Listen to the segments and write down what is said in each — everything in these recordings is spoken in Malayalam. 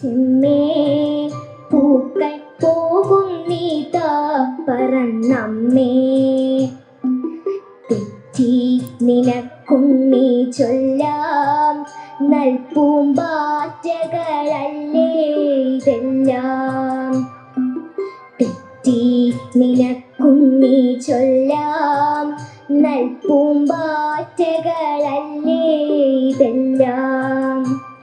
ചിമ്മേ പൂക്കൾ പോകും നീതാ പറന്നമ്മേ തെറ്റി നിനക്കും നീ ചൊല്ലാം നൽപൂമ്പാറ്റകളല്ലേ ഇതെല്ലാം. തെറ്റി നിനക്കും നീ ചൊല്ലാം നൽപൂമ്പാറ്റകളല്ലേ ഇതെല്ലാം.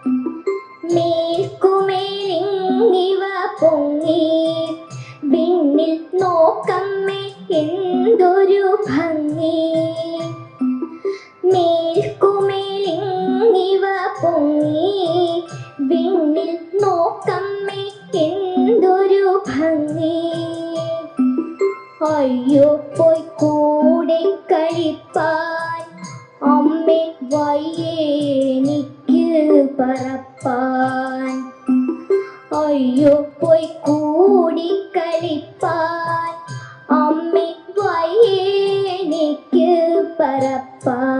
വിണ്ണിൽ നോക്കമ്മേ എന്തൊരു ഭംഗി. അയ്യോ പോയി കൂടെ കഴിപ്പാൻ അമ്മേ വയ്യേനിക്ക് പറപ്പാൻ. അയ്യോ പോയി കൂടി കളിപ്പാൻ അമ്മേ വയ്യേനിക്ക് പറപ്പാൻ.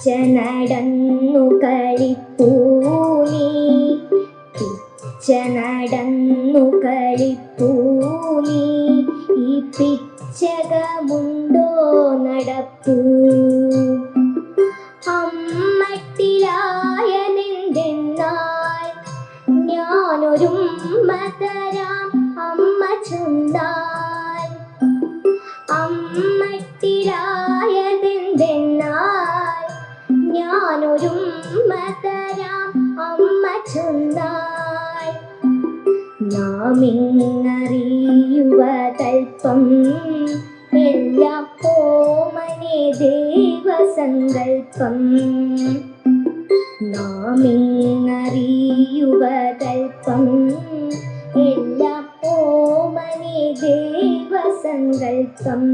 പിച്ച നടന്നു കളിപ്പൂനി. പിച്ച നടന്നു കളിപ്പൂനി. ഈ പിച്ചകമുണ്ടോ നടപ്പൂ. അമ്മട്ടിലായതെന്തെന്നാൽ ഞാനൊരു മതരാം അമ്മ ചുണ്ടാൻ ഞാനൊരുമ്മ തരാം അമ്മ ചുണ്ടാൻ നാമിങ്ങറിയുവതൽപ്പം എല്ലാം ഓമനെ ദൈവസങ്കൽപ്പം. നാമിങ്ങറിയുവതൽപ്പം എല്ലാം ഓമനെ ദൈവസങ്കൽപ്പം.